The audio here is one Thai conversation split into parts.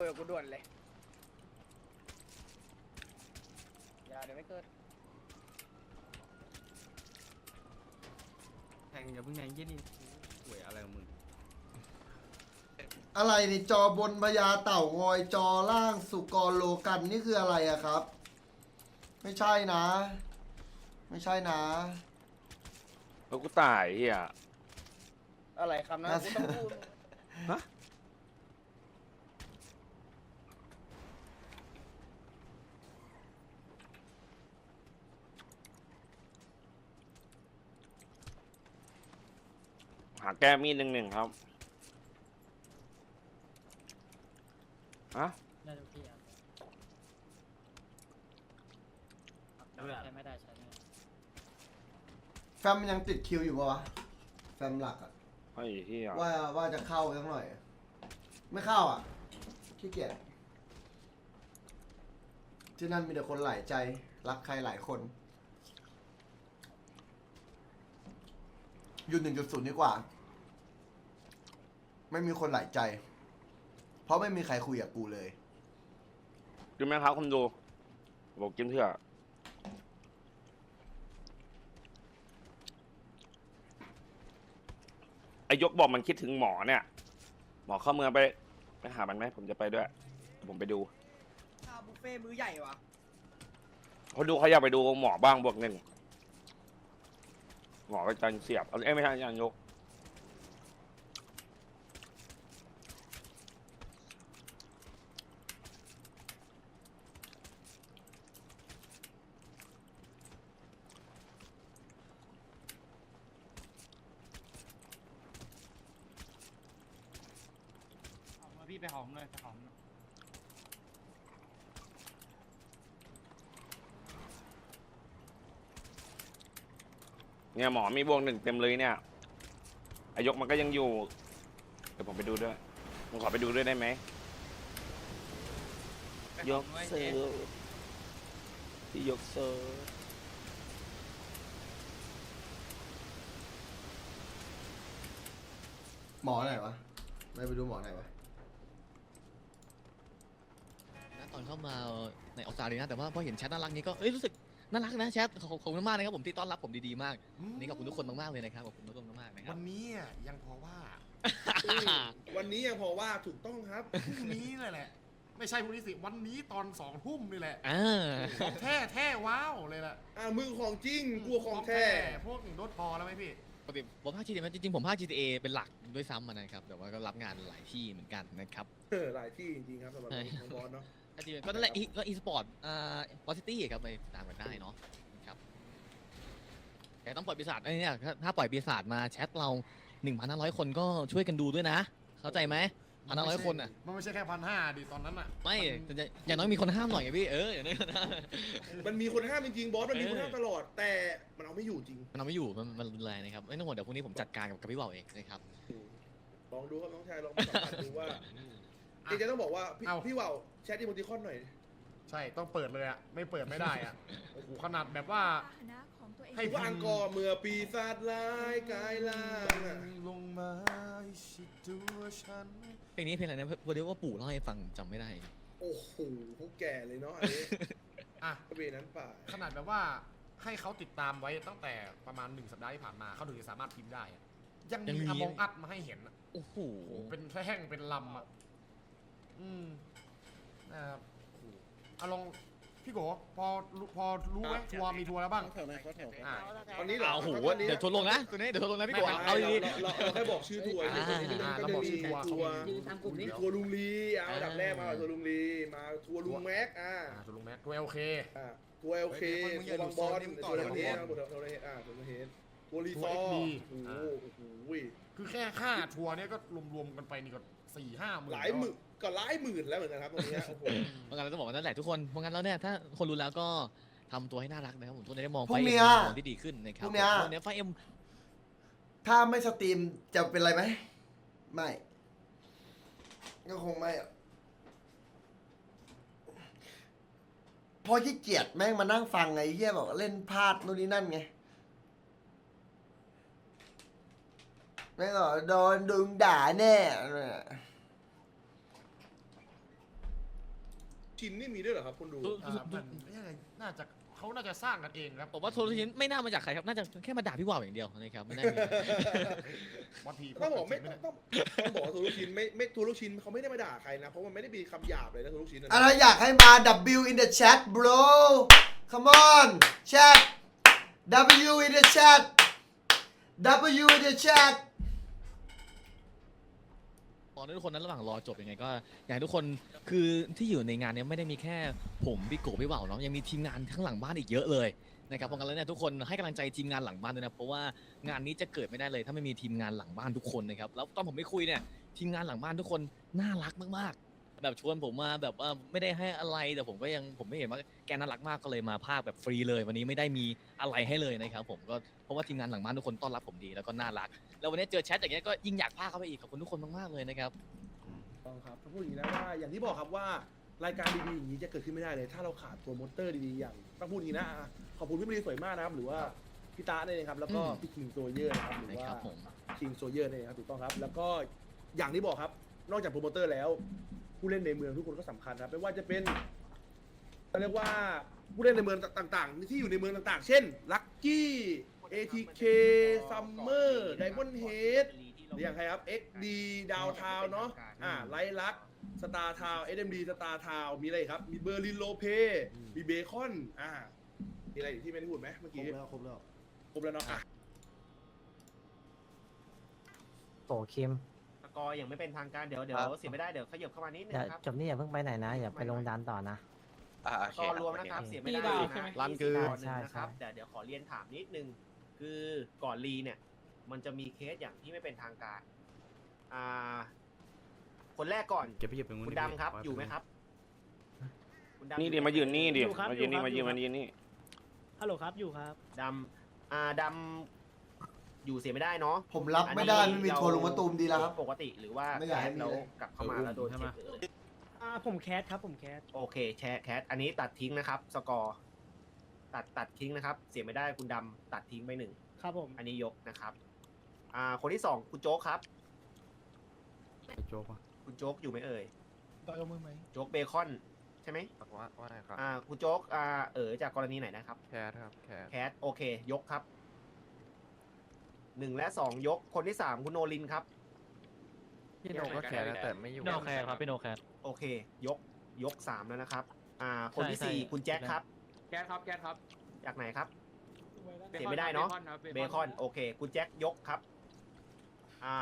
เปิดกูด่วนเลย อย่าเดี๋ยวไม่เกิด แทงอย่าเพิ่งแทงยี่นี่หวยอะไรของมึงอะไรนี่จอบนพญาเต่างอยจอล่างสุกรโลกันนี่คืออะไรอะครับ ไม่ใช่นะ ไม่ใช่นะ แล้วกูตายเฮียอะไรคำนั้นกูต้องพูดหาแก้มีดหนึ่งหนึ่งครับอะได้ทุกที่ครับใช้ไม่ได้ใช้ไม่ได้แฟมมันยังติดคิวอยู่ปะวะ แฟมหลักอะไอ้เฮียว่าว่าจะเข้าสักหน่อย ไม่เข้าอะขี้เกียจที่นั่นมีแต่คนหลายใจ รักใครหลายคน อยู่หนึ่งจุดศูนย์ดีกว่า ไม่มีคนหลายใจ เพราะไม่มีใครคุยกับกูเลย กินไหมครับคุณดูบอกกินเถอะไอยกบอกมันคิดถึงหมอเนี่ย หมอเข้าเมืองไปไปหามันไหมผมจะไปด้วย ผมไปดูข้าวบุฟเฟ่มื้อใหญ่วะเขาดูเขาอยากไปดูหมอบ้างบวกหนึ่งหมอก็จันเสียบเอาเอ้ยไม่ใช่จันยก พี่ ไปหอมเลยไปหอมเนี่ยหมอมีบวกหนึ่งเต็มเลยเนี่ยไอยกมันก็ยังอยู่ เดี๋ยวผมไปดูด้วยผมขอไปดูด้วยได้ไหมยกเซอร์ที่ยกเซอร์หมอไหนวะไม่ไปดูหมอไหนวะ นะต อนเข้ามาในออสตาเลียนะ แต่ว่าพอเห็นแชทน่ารักนี้ก็เอ้ยรู้สึกน่ารักนะแชทขอบขอบคุณมากนะครับผมที่ต้อนรับผมดีๆมาก นี่ขอบคุณทุกคนมากๆเลยนะครับขอบคุณทุกคนมากๆนะครัวับ นนี้อะยังพอว่าวันนี้ยังพอว่าถูกต้องครับ พรุ่งนี้เลยแหละ ไม่ใช่พรุ่งนี้สิวันนี้ตอนสองทุ่มนี่แหละอ่าของแท้แท้ว้าวเลยแหละอ่ามึงของจริงกูของแท้ พวกรถพอแล้วไหมพี่ ปกติผมภาค GTA จริงๆผมภาค GTA เป็นหลักด้วยซ้ำอะนะครับ แต่ว่าก็รับงานหลายที่เหมือนกันนะครับ เออหลายที่จริงๆครับสำหรับน้องบอสเนาะ ก็จริงๆก็นั่นแหละ e- ก็อีสปอร์ตอ่าบอสซิตี้ครับไปตามกันได้เนาะนะครับแต่ต้องปล่อยปีศาจไอ้เนี่ยถ้าถ้าปล่อยปีศาจมาแชทเรา1,500 คนก็ช่วยกันดูด้วยนะ เข้าใจไหมพันห้าร้อยคนอะ มันไม่ใช่แค่พันห้าดิตอนนั้นอะไม่นแต่อย่างน้อยมีคนห้ามหน่อยไงพี่เอออย่างน้อยคนห้ามมันมีคนห้ามจริงๆบอสมันมีคนห้ามเออตลอด แต่มันเอาไม่อยู่จริง มันเอาไม่อยู่มันมันรุนแรงนะครับไม่ต้องห่วงเดี๋ยวพรุ่งนี้ผมจัดการกับกับพี่เบาเองนะครับลองดูครับน้องชายลองสัมผัสดูว่า จริงๆจะต้องบอกว่าพี่เอ้า พี่ว่าวแชทอีโมติคอนหน่อย ใช่ต้องเปิดเลยอะ ไม่เปิดไม่ได้อะโอ้โหขนาดแบบว่า พาหนะของตัวเองให้ถือว่าอังกอร์เมื่อปีศาจร้ายกายล่างอะลงมาชิดตัวฉัน เพลงนี้เพลงอะไรนะพอดีว่าปู่เล่าให้ฟังจำไม่ได้ โอ้โหพวกแก่เลยเนาะอันนี้อะเวนั้นป่าขนาดแบบว่าให้เขาติดตามไว้ตั้งแต่ประมาณหนึ่งสัปดาห์ที่ผ่านมาเขาถึงจะสามารถพิมพ์ได้อะยังยังมีมี อมองอัดมาให้เห็นอะโอ้โหโอ้โหเป็นแท่งเป็นลำอะ อืมนะครับโอ้โหเอาลองพี่โกพอรู้พอรู้ไหมทัวร์มีทัวร์แล้วบ้างอ่า ตอนนี้เหรอเอาโหตอนนี้เดี๋ยวทวนลงนะตัวนี้เดี๋ยวทวนลงนะพี่โกไม่เอาเราดีเราเราเราแค่บอกชื่อทัวร์เฉยๆตอนนี้มันอ่าก็แล้วจะบอกมีชื่อทัวร์ ทัวร์เขามีตามกลุ่มมีนี้ทัวร์ลุงลีเอาอันดับอ่าแรกมาทัวร์ลุงลีมาทัวร์ลุงแม็กอ่าอ่าทัวร์ลงแม็กทัวร์เอลเค อ่าทัวร์โอเคทัวร์บางบอลทัวร์เฮดทัวร์เฮดอ่าทัวร์เฮดทัวร์รีซอร์โอ้โหโอ้โห คือแค่ค่าทัวร์เนี่ยก็รวมๆกันไปนี่ก็ สี่ห้าหมื่นหลายหมื่นก็หลายหมื่นแล้วเหมือนกันครับตรงเนี้ยโอ้โหเพราะงั้นเราต้องบอกว่านั่นแหละทุกคนเพราะงั้นแล้วเนี่ยถ้าคนรู้แล้วก็ทำตัวให้น่ารักนะครับผมทุกคนจะได้มองพรุ่ไฟงเอ็เนี้มยมองที่ดีขึ้นนะครับพรุ่งเนี้ย พรุ่งเนี้ยไฟเอ็มถ้าไม่สตรีมจะเป็นไรไหมไม่ ก็คงไม่อะเพอขี้เกียจแม่งมานั่งฟังไงเฮียบอกเล่นพลาดนู่นนี่นั่นไง แม่งบอกโดนดึงด่าแน่ชินนี่มีด้วยเหรอครับคุณดู อ่ามันน่าจะเขาน่าจะสร้างกันเองครับผมว่าโทรชินไม่น่ามาจากใครครับ น่าจะแค่มาด่าพี่ว่าวอย่างเดียวนะครับไม่น่ามี บางทีต้องบอกไม่ไม่ได้ต้องต้องบอกว่าทูลูกชิ้นไม่ไม่ทูลูกชิ้นเขาไม่ได้มาด่าใครนะ เพราะมันไม่ได้มีคำหยาบเลยนะทูลูกชิ้นนะอะไรอยากให้มา W in the chat bro come on chat W in the chat W in the chat ตอนนี้ทุกคนนั้นระหว่างรอจบยังไงก็อยากให้ทุกคนคือที่อยู่ในงานเนี้ยไม่ได้มีแค่ผมพี่โกพี่ว่าวเนาะยังมีทีมงานทั้งหลังบ้านอีกเยอะเลยนะครับเพราะงั้นแล้วเนี่ยทุกคนให้กำลังใจทีมงานหลังบ้านด้วยนะเพราะว่างานนี้จะเกิดไม่ได้เลยถ้าไม่มีทีมงานหลังบ้านทุกคนนะครับแล้วตอนผมไปคุยเนี่ยทีมงานหลังบ้านทุกคนน่ารักมากๆ แบบชวนผมมาแบบว่าไม่ได้ให้อะไรแต่ผมก็ยังผมไม่เห็นว่าแกน่ารักมากก็เลยมาภาคแบบฟรีเลย วันนี้ไม่ได้มีอะไรให้เลยนะครับผมก็เพราะว่าทีมงานหลังบ้านทุกคนต้อนรับผมดีแล้วก็น่ารัก แล้ววันนี้เจอแชทอย่างเงี้ยก็ยิ่งอยากพากเข้าไปอีกขอบคุณทุกคนมากๆเลยนะครับ ต้องครับต้องพูดอย่างนี้นะว่าอย่างที่บอกครับว่ารายการดีๆอย่างนี้จะเกิดขึ้นไม่ได้เลย ถ้าเราขาดโปรโมเตอร์ดีๆอย่างต้องพูดอย่างนี้นะอะขอบคุณพี่บรีสวยมากนะครับหรือว่าพี่ตาเนี่ยนะครับแล้วก็อืม พี่คิงโซเยอร์นะครับหรือนะว่า ครับผม คิงโซเยอร์เนี่ยนะครับถูกต้องครับ แล้วก็อย่างที่บอกครับ นอกจากโปรโมเตอร์แล้ว ผู้เล่นในเมืองทุกคนก็สำคัญครับไม่ว่าจะเป็นเรียกว่าผู้เล่นในเมืองต่างๆ ที่อยู่ในเมืองต่างๆ เช่นลักกี้ ATK Summer Diamond Head หรืออย่างใครครับ XD ดาวทาวเนาะอ่าไลลักสตาร์ทาว SMD สตาร์ทาวมีอะไรอีกครับ มีเบอร์ลินโลเปมีเบคอนอ่ามีอะไรอีกที่ไม่ได้พูดไหมเมื่อครกี้บแล้วครบแล้ว ครบแล้วเนาะอะ โตคิมส กอร์ยังไม่เป็นทางการเดี๋ยวเดี๋ยวเสียไม่ได้เดี๋ยวขยับเข้ามานิดนึงอย่าครับ จบนี่อย่าเพิ่งไปไหนนะอย่าไปลงดันต่อนะ อ่าสกอร์รวมนะครับเสียไม่ได้ตีดาวนะใช่ไหมรันคือหนึ่งใช่นะครับใช่แต่เดี๋ยวขอเรียนถามนิดนึง คือก่อนรีเนี่ย มันจะมีเคสอย่างที่ไม่เป็นทางการ อ่า คนแรกก่อนเก็บไปหยิบเป็นงูคุณดำครับ อยู่ไหมครับคุณดำนี่ดิอไหมายืนนี่ดิอยู่ครับมายืนนี่อยู่ครับ มายืนมายืนนี่ฮัลโหลครับอยู่ครับ ดำอ่าดำ อยู่เสียไม่ได้เนาะผมรับไม่ได้ไม่มีทัวร์ลงมาตูมดีแล้วครับ ปกติหรือว่าไม่อยากให้มีแล้วเลย กลับเข้ามาแล้วโดนเจ็บเลยอ่าผมแคสครับผมแคสโอเคแชร์แคทอันนี้ตัดทิ้งนะครับ สกอร์ตัดตัดทิ้งนะครับ เสียไม่ได้คุณดำตัดทิ้งไปหนึ่งครับผมอันนี้ยกนะครับ อ่าคนที่สองคุณโจ๊กครับไอ้โจ๊กวะคุณโจ๊กอยู่ไหมเอ่ยต่อยมือไหมโจ๊กเบคอนใช่ไหมว่าว่าไงครับ อ่าคุณโจ๊กอ่าเออจากกรณีไหนนะครับ แคทครับ แคทแคทโอเค ยกครับ หนึ่งและสองยกคนที่สามคุณโนลินครับ พี่โนก็แคทนะแต่ไม่อยู่โนแคสครับพี่โนแคสโอเค ยกยกสามแล้วนะครับ อ่า คนที่ใช่สี่ใช่คุณแจ็คครับ แก๊สครับแก๊สครับจากไหนครับบเสียไม่ได้เนอะบคครับเบคอนโอเค คุณแจ็คยกครับ อ่า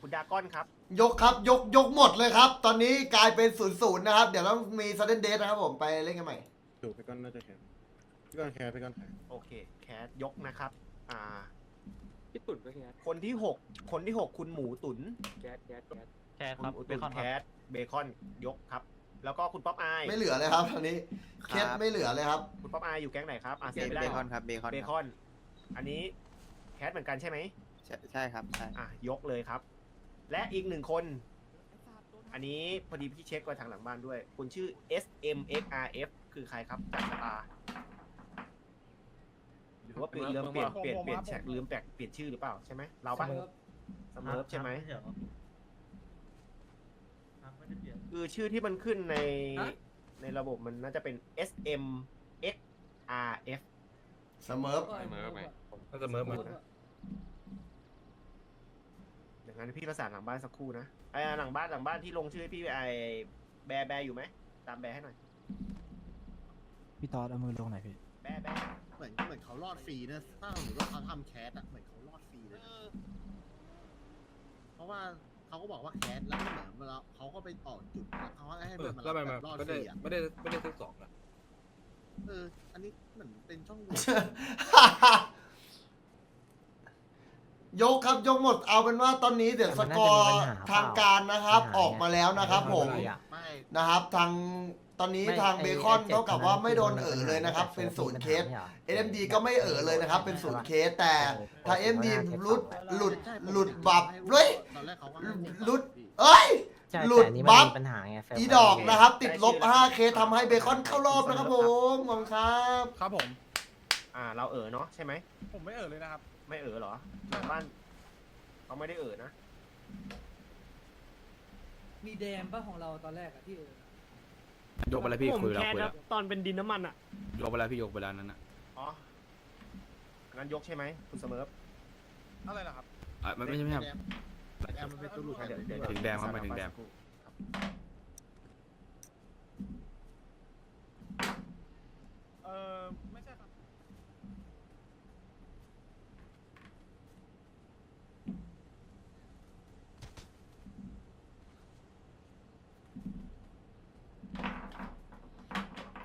คุณดากอนครับ ยกครับ ยกยกหมดเลยครับ ตอนนี้กลายเป็นศูนย์ศูนย์นะครับ เดี๋ยวต้องมีซัดเดนเดทนะครับผมไปเล่นกันใหม่ถูกไปก่อนน่าจะแคร์ไปก่อนแคร์ไปก่อนแคร์โอเค แคทยกนะครับ อ่า พี่ตุ่นก็แก๊สคนที่หกคนที่หกคุณหมูตุ๋นแก๊สแก๊สแก๊สแคสคุคณรับหมูเบตุ๋นคอนแคครับทเบคอนยกครับ แล้วก็คุณป๊อปอายไม่เหลือเลยครับตอนนี้เคสไม่เหลือเลยครับ คุณป๊อปอายอยู่แก๊งไหนครับอะเสียไม่เบได้คอนครับเบคอนเบคอน อันนี้แคทเหมือนกันใช่ไหมใช่ใช่ครับใช่อะยกเลยครับ และอีกหนึ่งคน อันนี้พอดีพี่เช็คไว้ทางหลังบ้านด้วย คุณชื่อ S M X R F คือใครครับจากสตาร์ห รือว่าเปลี่ยนเริ่มเปลี่ยนเปลี่ยนเปลี่ยนแชกลืมแปลกเปลี่ยนชื่อหรือเปล่าใช่ไหมเราปะเสมอใช่ไหมคือชื่อที่มันขึ้นในในระบบมันน่าจะเป็น S M X R F เสมอเสมอไปก็เสมอมาอย่างนั้นพี่ประสานหลังบ้านสักครู่นะไอ้หลังบ้านหลังบ้านที่ลงชื่อให้พี่ไอ้แบแบอยู่ไหมตามแบให้หน่อยพี่ตอดเอามือลงไหนอยพี่แบแบ เหมือนเหมือนเขารอดฟรีนะถ้าสมมติว่าเขาทำแคสอะเหมือนเขารอดฟรีเลยนะเพราะว่าเขาก็บอกว่าแคสแล้วก็เหมือนเวลาเขาก็ไปต่อจุดแล้วเขาให้เอมันอมาแล้วทำไมแบบรอดไม่ฟได้รีอะไม่ได้ไม่ได้ทั้งสองนะเอออันนี้เหมือนเป็นช่องโหว่ ยกครับยกหมดเอาเป็นว่าตอนนี้เดี๋ยวสกอร์ทางการนะครับ ออกมาแล้วนะครับ ผม ไม่นะครับ ทาง ตอนนี้ไม่ทางไอ้เบคอนไอ้เจ็ดเท่ากับว่าคนนั้นไม่โดนคือเอ่อมันเลยนะครับมันเป็นศูนย์เคสมันหา LMD ก็ไม่เอ่อเลยนะครับ เป็นศูนย์เคสแต่เออถ้า MD หลุดหลุดใช่หลุดบับเฮ้ยตอนแรกเขาก็ให้หลุดเอ้ย ใช่หลุดแต่อันนี้บัมันฟมีปัญหาไง อีดอกนะครับ ติดลบ5เคสทำให้เบคอนเข้ารอบนะครับผมขอบคุณครับ ครับผม อ่า เราเออเนาะใช่ไหม ผมไม่เอ่ยเลยนะครับ ไม่เออเหรอหลังบ้านเขาไม่ได้เออนะ มีแดมป่ะของเราตอนแรกอะที่เออ ยกไปแล้วพี่ผมคุยแล้วแคสคุยคแล้รัวบตอนเป็นดินน้ำมันอะ ยกไปแล้วพี่ยกไปแล้วนั่นน่ะอ๋ออันนั้นยกใช่ไหมคุณเสมออะไรนะครับอะมันไม่ใช่ไม่ใช่ครับแอมมันเป็นตัวหลุด เดี๋ยวเดี๋ยวถึงแดงครับไปถึงแดง เออไม่ใช่ครับ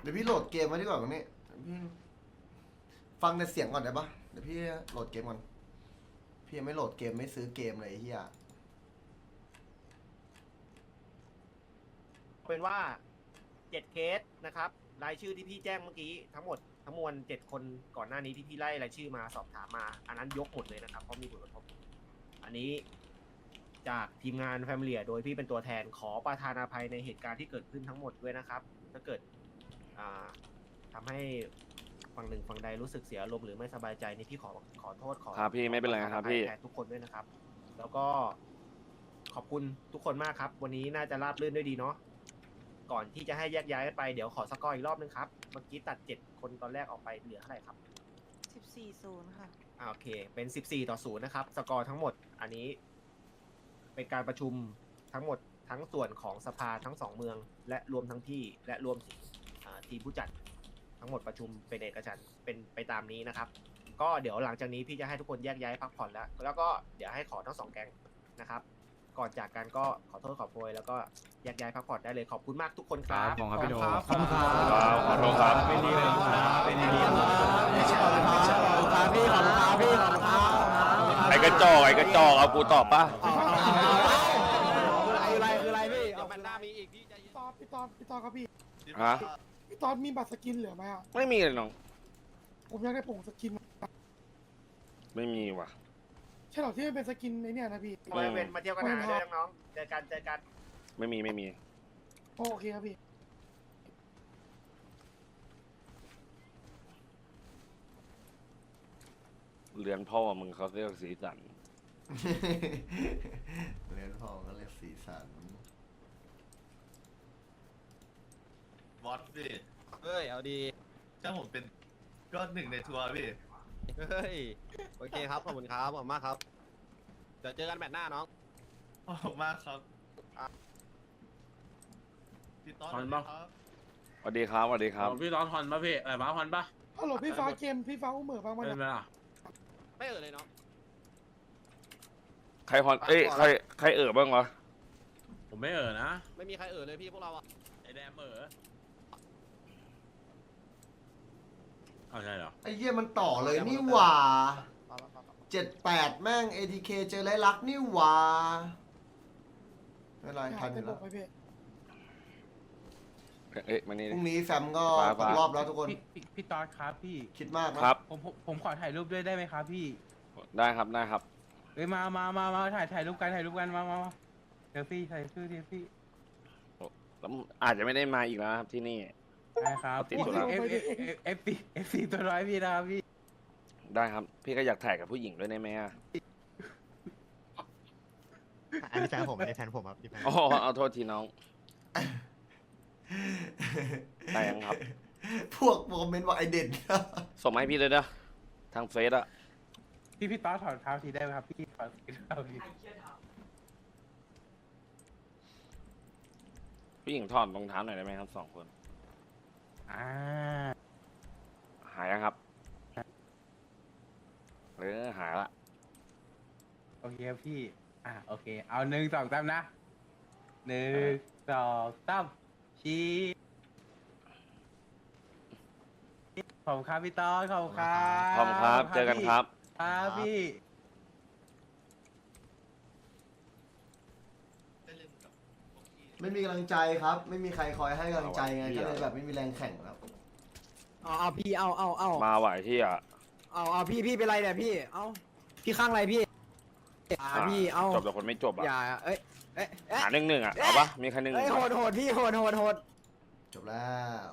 เดี๋ ยวพี่โหลดเกมมาดีกว่าตรงนี้พี่ฟังแต่เสียงก่อนได้ปะเดี๋ยวพี่โหลดเกมก่อน พี่ยังไม่โหลดเกมไม่ซื้อเกมเลยไอ้เฮียเป็นว่าเจ็ดเคสนะครับ รายชื่อที่พี่แจ้งเมื่อกี้ทั้งหมดทั้งมวลเจ็ดคนก่อนหน้านี้ที่พี่ไล่รายชื่อมาสอบถามมา อันนั้นยกหมดเลยนะครับเพราะมีผลกระทบอันนี้จากทีมงานแฟมิเลียโดยพี่เป็นตัวแทนขอประทานอภัยในเหตุการณ์ที่เกิดขึ้นทั้งหมดด้วยนะครับ ถ้าเกิด อ่าทำให้ฝั่งหนึ่งฝั่งใดรู้สึกเสียอารมณ์หรือไม่สบายใจนี่พี่ขอขอโทษขอครับพี่ไม่เป็นไรครับขอปะทาอภัยพี่แทนทุกคนด้วยนะครับ แล้วก็ขอบคุณทุกคนมากครับ วันนี้น่าจะราบรื่นด้วยดีเนาะก่อนที่จะให้แยกย้ายกันไปเดี๋ยวขอสกอร์อีกรอบนึงครับเมื่อกี้ตัดเจ็ดคนตอนแรกออกไปเหลือเท่าไหร่ครับ สิบสี่ศูนย์ค่ะ อ่าโอเค เป็น 14 ต่อ 0 นะครับ สกอร์ทั้งหมด อันนี้ เป็นการประชุมทั้งหมดทั้งส่วนของสภาทั้งสองเมือง และรวมทั้งที่และรวมถึงอ่า ทีมผู้จัดทั้งหมดประชุมเป็นเอกฉันท์เป็นไปตามนี้นะครับ ก็เดี๋ยวหลังจากนี้พี่จะให้ทุกคนแยกย้ายพักผ่อนแล้ว แล้วก็เดี๋ยวให้ขอทั้งสองแก๊งนะครับ ก่อนจากกันก็ขอโทษขอโพยแล้วก็แยกย้ายพักผ่อนได้เลยขอบคุณมากทุกคนคครัรับบขอบคุณครับพี่โนขอบคุณครับ ครับขอโทษครับ เป็นดีเลยครับเป็นดีเลยครับพี่ขอบคุณครับพี่ขอบคุณครับไอ้กระจอกไอ้กระจอกเอากูตอบป่ะอะไรคืออะไรพี่เอามันหน้ามีอีกพี่ใจเย็นตอนพี่ตอนพี่ตอนครับพี่ ฮะพี่ ตอนมีบัตรสกินเหลือไหมอะ ไม่มีเลยน้อง ผมอยากได้ผงสกิน ไม่มีว่ะ ใช่หรอที่มันเป็นสกินในเนี่ยนะพี่บริเวณมาเที่ยวกันหาด้วยน้องๆเจอกันเจอกัน ไม่มีไม่มี โอเคครับพี่ เรือนพ่อมึงเขาเรียกสีสัน เล่นพอก็เรียกสีสันบอสพี่ เฮ้ย เอาดี ถ้าผมเป็นก็หนึ่งในทัวร์พี่ เฮ้ย โอเคครับ ขอบคุณครับ ขอบคุณมากครับ เดี๋ยวเจอกันแมตช์หน้าน้อง ขอบคุณมากครับพี่ต้อนถอนปะครับ สวัสดีครับสวัสดีครับ พี่ร้อนฮอนป่ะพี่อะไรบ้าฮอนป่ะฮัลโหลพี่ฟ้าเกมพี่ฟ้าอุ้มเหมือบ้างไหมเป็นไหมล่ะไม่เอ่ยเลยน้อง ใครฮอนเอ้ยใครใครเอ่อบ้างวะผมไม่เอ่อนะ ไม่มีใครเอ่ยเลยพี่พวกเราอะไอแดมเอ่อ เอาใช่เหรอ ไอ้เหี้ยมันต่อเลยนี่หว่าเจ็ดแปดแม่ง ATK เจอไรลักษณ์นี่หว่าไม่เป็นไรทันอเต็ยู่มบแล้อวกไปพี่เอ้ยมานี่พดิ รุ่งนี้แฟมก็ฟ้าตกฟ้ารอบแล้วทุกคนพี่ตอดครับพี่คิดมากนะครับ ผมผมผมขอถ่ายรูปด้วยได้ไหมครับพี่ได้ครับได้ครับ เอ้ยมามามามาถ่ายถ่ายรูปกันถ่ายรูปกันมามามาเซลฟี่ถ่ายชื่อเซลฟี่แล้วอาจจะไม่ได้มาอีกแล้วนะครับที่นี่ ได้ครับติดธุระ เอฟเอฟเอฟซีเอฟซีตัวร้อยพี่นะครับพี่ได้ครับ พี่ก็อยากถ่ายกับผู้หญิงด้วยได้ไหมอะอันนี้แฟนผมอันนี้แฟนผมครับนี่แฟนอ๋อเอาโทษทีน้อง ได้ยังครับ พวกคอมเมนต์ว่าไอเด่นส่งมาให้พี่เลยนะทางเฟซอะพี่พี่ต๊อดถอดรองเท้าทีได้ไหมครับพี่ถอดรองเท้าทีผู้หญิงถอดรองเท้าหน่อยได้ไหมครับสองคน อ่าหายยังครับเออหายละโอเคครับพี่ อ่าโอเค เอาหนึ่งสองสามนะหนึ่งสองสามชี้ขอบคุณครับพี่ต๊อดขอบคุณครับขอบคุณครับ เจอกันครับ ครับพี่ ไม่มีกำลังใจครับ ไม่มีใครคอยให้กำลังใจไงก็เลยแบบไม่มีแรงแข่งครับเอาเอาพี่เอาเอาเอามาไหวที่อะเอาเอาพี่พี่เป็นไรเนี่ยพี่ เอาพี่ข้างไรพี่อ่าพี่เอาจบแต่คนไม่จบอะอย่าเอ้ยเอ้ยเอ้ยหาหนึ่งหนึ่งอะเอาปะมีใครหนึ่งหเอ้นึ่ยงโหดโหดพี่โหดโหดโหดจบแล้ว